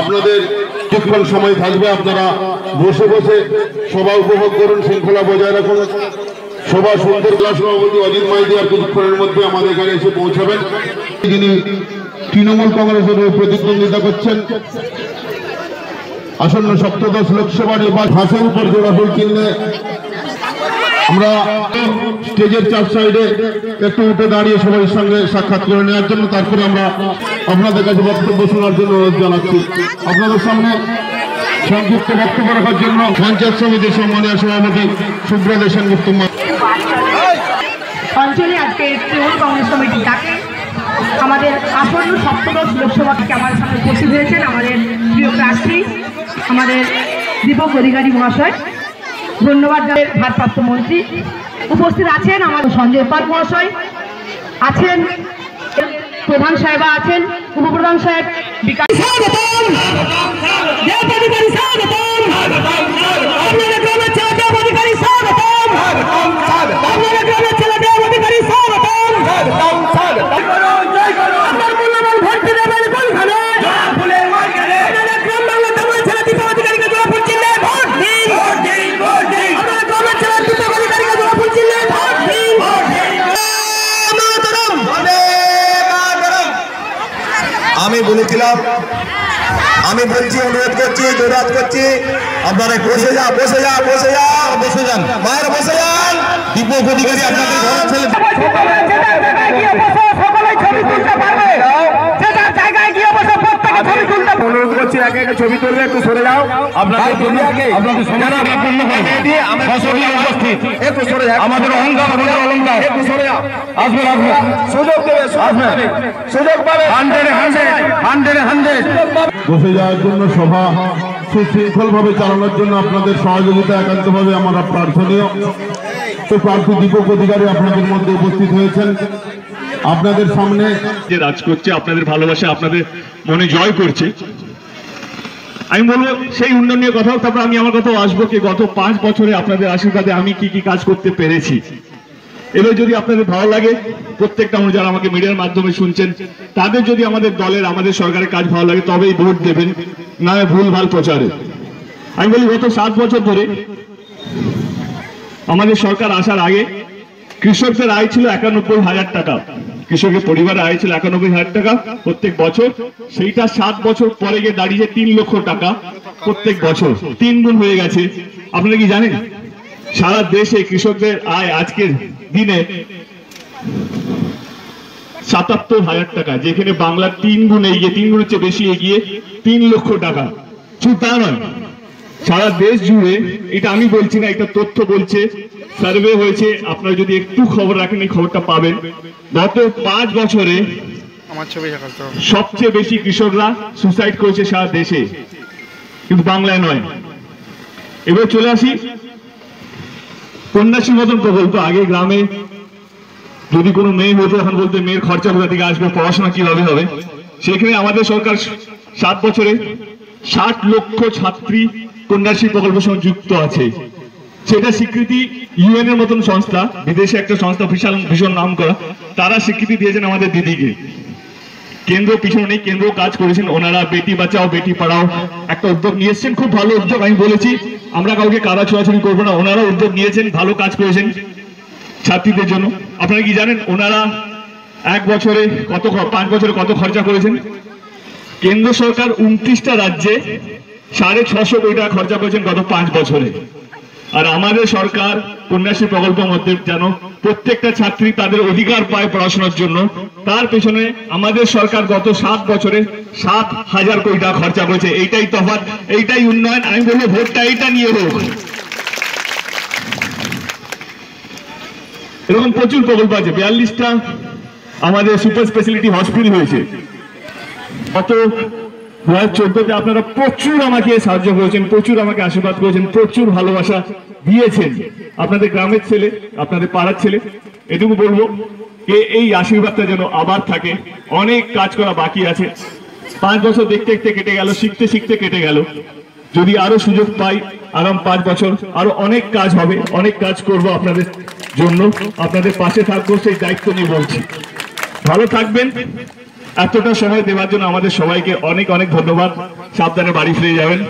আপনাদের কিছুক্ষণ সময় থাকবে, আপনারা বসে বসে সভা উপভোগ করুন, শৃঙ্খলা বজায় রাখুন। সভা সুন্দর সভাপতি অজিত মাইতি আর কিছুক্ষণের মধ্যে আমাদের এখানে এসে পৌঁছাবেন। যিনি তৃণমূল কংগ্রেসের প্রতিদ্বন্দ্বিতা করছেন। আসন্ন সপ্তদশ লোকসভা নির্বাচন হাসের উপর জোড়া ফুল কিনলে আমরা স্টেজের চার সাইডে একটু উঠে দাঁড়িয়ে সবার সঙ্গে সাক্ষাৎ করে নেওয়ার জন্য তারপরে আমরা আপনাদের কাছে বক্তব্য শোনার জন্য অনুরোধ জানাচ্ছি। আপনাদের সামনে সংক্ষিপ্ত বক্তব্য রাখার জন্য পঞ্চায়েত সমিতির সম্মানীয় সভাপতি সুব্রত সেনগুপ্ত অঞ্চলে আজকে তৃণমূল কংগ্রেস কমিটি ডাকে। আমাদের আসন্ন সপ্তদশ লোকসভা থেকে আমাদের সামনে উপস্থিত হয়েছেন আমাদের প্রিয় প্রার্থী, আমাদের দীপক অধিকারী মহাশয়। ধন্যবাদ ভারপ্রাপ্ত মন্ত্রী। উপস্থিত আছেন আমাদের সঞ্জয় পাল মহাশয় আছেন প্রধান সাহেবা আছেন উপপ্রধান সাহেব বিকাশ আমি বলেছিলাম আমি বলছি অনুরোধ করছি জোরাত করছি। আপনারা বসে যা বসে যা বসে যা বসে যান। মায়ের বসে যান। দীপক অধিকারী আপনাদের ছেলে অনুরোধ করছি ছবি তুলবে একটু সরে যাও। আপনাদের আগে আপনাদের সমাধান আপনার উপস্থিত। একটু সরে যাও আমাদের অহংকার আমাদের অলঙ্কার। আসবেন আসবেন। সুযোগ দেবে আসবেন। সুযোগ পাবে। Hundred hundred hundred hundred. বসে যাওয়ার জন্য সভা সুশৃঙ্খলভাবে চালানোর জন্য আপনাদের সহযোগিতা একান্তভাবে আমরা প্রার্থনীয়। তো প্রার্থী দীপক অধিকারী আপনাদের মধ্যে উপস্থিত হয়েছেন। আপনাদের সামনে যে রাজ করছে আপনাদের ভালোবাসা আপনাদের মনে জয় করছে। আমি বলব সেই উন্নয়নের কথাও তারপর আমি আমার কথাও আসব কি গত পাঁচ বছরে আপনাদের আশীর্বাদে আমি কি কি কাজ করতে পেরেছি। এবার যদি আপনাদের ভালো লাগে, প্রত্যেকটা মানুষ যারা আমাকে মিডিয়ার মাধ্যমে শুনছেন, তাদের যদি আমাদের দলের, আমাদের সরকারের কাজ ভালো লাগে, তবেই ভোট দেবেন, না ভুল ভালো প্রচারে। আমি বলি, গত সাত বছর ধরে আমাদের সরকার আসার আগে কৃষকদের আয় ছিল একানব্বই হাজার টাকা। কৃষকের পরিবারের আয় ছিল একানব্বই হাজার টাকা প্রত্যেক বছর। সেইটা সাত বছর পরে গিয়ে দাঁড়িয়ে তিন লক্ষ টাকা প্রত্যেক বছর। তিন গুণ হয়ে গেছে। আপনারা কি জানেন? সারা দেশে কৃষকদের আয় আজকের দিনে সাতাত্তর হাজার টাকা যেখানে বাংলার তিন গুণ এগিয়ে তিন গুণের চেয়ে বেশি এগিয়ে তিন লক্ষ টাকা। শুধু তা নয় সারা দেশ জুড়ে এটা আমি বলছি না এটা তথ্য বলছে সার্ভে হয়েছে আপনারা যদি একটু খবর রাখেন এই খবরটা পাবেন। গত পাঁচ বছরে সবচেয়ে বেশি কৃষকরা সুসাইড করেছে সারা দেশে। কিন্তু বাংলায় নয়। এবার চলে আসি কন্যাশ্রী মতন প্রকল্প আগে গ্রামে যদি কোনো মেয়ে হতো, এখন বলতে মেয়ের খরচা কোথা থেকে আসবে, পড়াশোনা কীভাবে হবে? সেখানে আমাদের সরকার সাত বছরে ষাট লক্ষ ছাত্রী কন্যাশ্রী প্রকল্পের সঙ্গে যুক্ত আছে। সেটা স্বীকৃতি ইউএন এর মতন সংস্থা, বিদেশে একটা সংস্থা, বিশাল, ভীষণ নাম করা তারা স্বীকৃতি দিয়েছেন আমাদের দিদিকে। কেন্দ্র পিছনে নেই, কেন্দ্র কাজ করেছেন ওনারা, বেটি বাঁচাও, বেটি পড়াও। একটা উদ্যোগ নিয়ে এসেছেন, খুব ভালো উদ্যোগ, আমি বলেছি। আমরা কাউকে কারা ছোড়াছুড়ি করব না, ওনারা উদ্যোগ নিয়েছেন, ভালো কাজ করেছেন ছাত্রীদের জন্য। আপনারা কি জানেন, ওনারা এক বছরে কত পাঁচ বছরে কত খরচা করেছেন? কেন্দ্র সরকার উনত্রিশটা রাজ্যে সাড়ে ছশো কোটি টাকা খরচা করেছেন গত পাঁচ বছরে। আর আমাদের সরকার কন্যাশ্রী প্রকল্পের মধ্যে যেন প্রত্যেকটা ছাত্রী তাদের অধিকার পায় পড়াশোনার জন্য, তার পেছনে আমাদের সরকার গত সাত বছরে সাত হাজার কোটি টাকা খরচা করেছে। এইটাই তফাৎ, এইটাই উন্নয়ন। আমি বলব ভোটটা এইটা নিয়ে হোক। এরকম প্রচুর প্রকল্প আছে। বিয়াল্লিশটা আমাদের সুপার স্পেশালিটি হসপিটাল হয়েছে। গত চোদ্দতে আপনারা প্রচুর আমাকে সাহায্য করেছেন, প্রচুর আমাকে আশীর্বাদ করেছেন, প্রচুর ভালোবাসা দিয়েছেন। আপনাদের গ্রামের ছেলে, আপনাদের পাড়ার ছেলে, এটুকু বলব যে এই আশীর্বাদটা যেন আবার থাকে। অনেক কাজ করা বাকি আছে। পাঁচ বছর দেখতে দেখতে কেটে গেল, শিখতে শিখতে কেটে গেল। যদি আরও সুযোগ পাই, আগাম পাঁচ বছর আরও অনেক কাজ হবে, অনেক কাজ করব আপনাদের জন্য। আপনাদের পাশে থাকব, সেই দায়িত্ব নিয়ে বলছি। ভালো থাকবেন। এতটা সময় দেওয়ার জন্য আমাদের সবাইকে অনেক অনেক ধন্যবাদ। সাবধানে বাড়ি ফিরে যাবেন।